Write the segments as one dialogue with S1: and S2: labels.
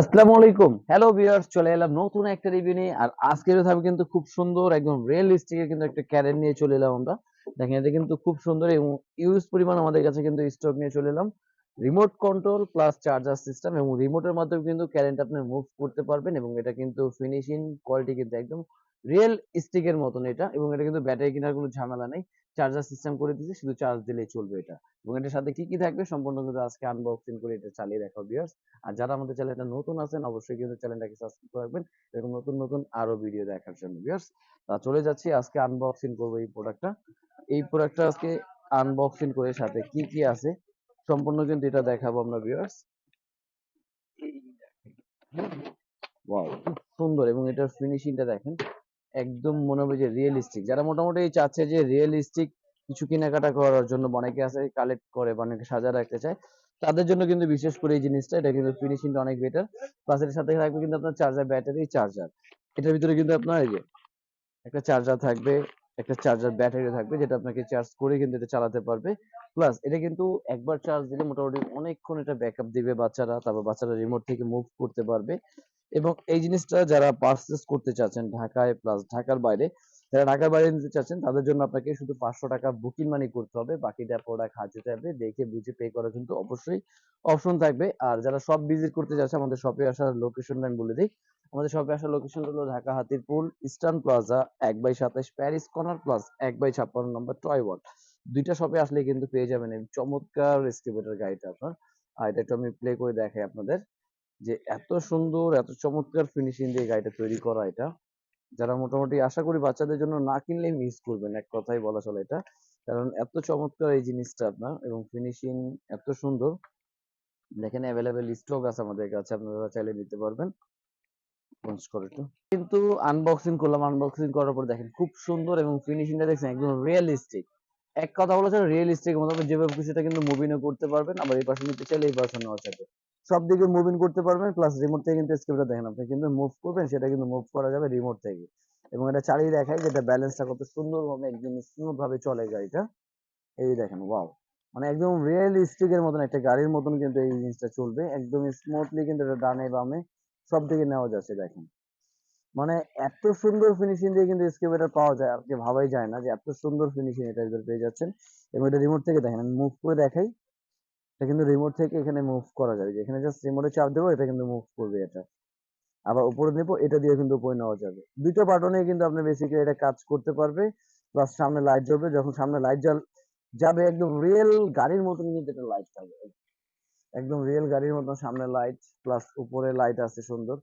S1: আসসালামু আলাইকুম। Hello viewers চলে এলাম নতুন একটা রিভিউ নিয়ে। আর আজকের আমি কিন্তু খুব সুন্দর, একদম রিয়েলিস্টিক এর কিন্তু একটা ক্যারেন নিয়ে চলে এলাম আমরা। দেখেন, এটা কিন্তু খুব সুন্দর এবং ইউজ পরিমাণ আমাদের কাছে কিন্তু স্টক নিয়ে চলে এলাম। Remote control plus charger system এবং রিমোটের মাধ্যমে কিন্তু কারেন্ট আপনি মুভ করতে পারবেন এবং এটা কিন্তু ফিনিশিং কোয়ালিটি কিন্তু একদম রিয়েল স্টিকের মতন এটা এবং এটা কিন্তু ব্যাটারি কেনার কোনো ঝামেলা নেই। চার্জার সিস্টেম করে দিয়েছে, শুধু চার্জ দিলেই চলবে এটা। এবং এটার সাথে কি কি থাকবে সম্পূর্ণ কিন্তু আজকে আনবক্সিং করে এটা চালিয়ে দেখাবো ভিউয়ার্স আর যারা আমাদের চ্যানেলটা নতুন আছেন, অবশ্যই কিন্তু চ্যানেলটাকে সাবস্ক্রাইব করে রাখবেন এরকম নতুন নতুন আরও ভিডিও দেখার জন্য। ভিউয়ার্স তা চলে যাচ্ছি আজকে আনবক্সিং করব এই প্রোডাক্টটা এই প্রোডাক্টটা আজকে আনবক্সিং করে সাথে কি কি আছে সম্পূর্ণ কিন্তু এটা দেখাবো আমরা ভিউয়ার্স ওয়াও খুব সুন্দর এবং এটার ফিনিশিংটা দেখেন, একদম মনে হবে যে রিয়েলিস্টিক যারা মোটামুটি চাচ্ছে যে রিয়েলিস্টিক কিছু কেনাকাটা করার জন্য অনেকে আছে কালেক্ট করে বা অনেকে সাজা রাখতে চায়, তাদের জন্য কিন্তু বিশেষ করে এই জিনিসটা, এটা কিন্তু ফিনিশিংটা অনেক বেটার প্লাস এর সাথে থাকবে কিন্তু আপনার চার্জার ব্যাটারি চার্জার এটার ভিতরে কিন্তু আপনার এই যে, একটা চার্জার থাকবে একটা চার্জার ব্যাটারি থাকবে, যেটা আপনাকে চার্জ করে কিন্তু এটা চালাতে পারবে। প্লাস এটা কিন্তু একবার চার্জ দিলে মোটামুটি অনেকক্ষণ এটা ব্যাকআপ দিবে বাচ্চারা, তারপর বাচ্চারা রিমোট থেকে মুভ করতে পারবে। এবং এই জিনিসটা যারা পারচেস করতে চাচ্ছেন ঢাকায় প্লাস ঢাকার বাইরে যারা ঢাকার বাইরে নিতে চাচ্ছেন, তাদের জন্য আপনাকে শুধু পাঁচশো টাকা বুকিং মানি করতে হবে। বাকিটা প্রোডাক্ট হাতে থাকবে দেখে বুঝে পে করা কিন্তু অবশ্যই অপশন থাকবে। আর যারা সব ভিজিট করতে চাচ্ছে আমাদের শপে আসার লোকেশনটা আমি বলে দিই। আমাদের শপে আসার লোকেশন হলো ঢাকা হাতিরপুল ইস্টার্ন প্লাজা এক বাই সাতাশ প্যারিস কর্নার প্লাস এক বাই ছাপ্পান্ন নম্বর টয় ওয়ার্ড দুইটা শপে আসলে কিন্তু পেয়ে যাবেন এই চমৎকার এক্সকেভেটর গাড়িটা আপনার। আর এটা একটু আমি প্লে করে দেখাই আপনাদের যে এত সুন্দর, এত চমৎকার ফিনিশিং দিয়ে গাড়িটা তৈরি করা এটা। যারা মোটামুটি আশা করি বাচ্চাদের জন্য না কিনলে মিস করবেন, এক কথাই বলা চলে এটা। কারণ এত চমৎকার এই জিনিসটা আপনার এবং ফিনিশিং এত সুন্দর। দেখেন অ্যাভেলেবেল স্টক আছে আমাদের কাছে, আপনারা চাইলে নিতে পারবেন। কিন্তু আনবক্সিং করলাম আনবক্সিং করার পর দেখেন খুব সুন্দর এবং ফিনিশিংটা দেখছেন একদম রিয়েলিস্টিক এক কথা বলা যায় রিয়েলিস্টিক মতো যেভাবে খুশি সেটা কিন্তু মুভিংও করতে পারবেন, আবার এই পাশে নিতে চাইলে এই পাশে নেওয়া যাবে। সব দিকে মুভিং করতে পারবেন প্লাস রিমোট থেকে কিন্তু স্ক্রিপ্টটা দেখেন, আপনি কিন্তু মুভ করবেন, সেটা কিন্তু মুভ করা যাবে রিমোট থেকে। এবং এটা চালিয়ে দেখায় যেটা ব্যালেন্সটা কত সুন্দরভাবে, একদম স্মুথ ভাবে চলে গাড়িটা। এই দেখেন ওয়াও মানে একদম রিয়েলিস্টিক এর মতন একটা গাড়ির মতন কিন্তু এই জিনিসটা চলবে একদম স্মুথলি কিন্তু এটা ডানে বামে সব দিকে নেওয়া যাচ্ছে, দেখেন। মানে এত সুন্দর ফিনিশিং দিয়ে কিন্তু এক্সকেভেটর পাওয়া যায়, আর কি ভাবাই যায় না যে এত সুন্দর ফিনিশিং এটা ভিতরে পেয়ে যাচ্ছেন। এবং এটা রিমোট থেকে দেখেন, আমি মুভ করে দেখাই, এটা কিন্তু রিমোট থেকে এখানে মুভ করা যাবে। এখানে জাস্ট রিমোটে চাপ দেবো, এটা কিন্তু মুভ করবে এটা। আবার উপরে নেব, এটা দিয়ে কিন্তু উপরে নেওয়া যাবে। দুটো বাটনে কিন্তু আপনি বেসিক্যালি এটা কাজ করতে পারবে প্লাস সামনে লাইট জ্বলবে। যখন সামনে লাইট জ্বল, যাবে একদম রিয়েল গাড়ির মতন কিন্তু এটা লাইট থাকবে। একদম রিয়েল গাড়ির মতন সামনে লাইট প্লাস উপরে লাইট আছে সুন্দর।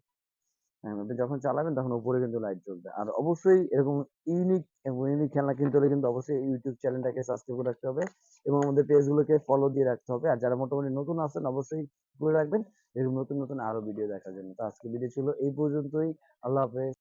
S1: আপনি যখন চালাবেন তখন উপরে কিন্তু লাইট জ্বলবে। আর অবশ্যই এরকম ইউনিক এবং ইউনিক খেলনা কিনতে হলে কিন্তু অবশ্যই ইউটিউব চ্যানেলটাকে সাবস্ক্রাইব করে রাখতে হবে এবং আমাদের পেজগুলোকে ফলো দিয়ে রাখতে হবে। আর যারা মোটামুটি নতুন আছেন অবশ্যই করে রাখবেন এরকম নতুন নতুন আরও ভিডিও দেখার জন্য। তো আজকে ভিডিও ছিল এই পর্যন্তই। আল্লাহ হাফেজ।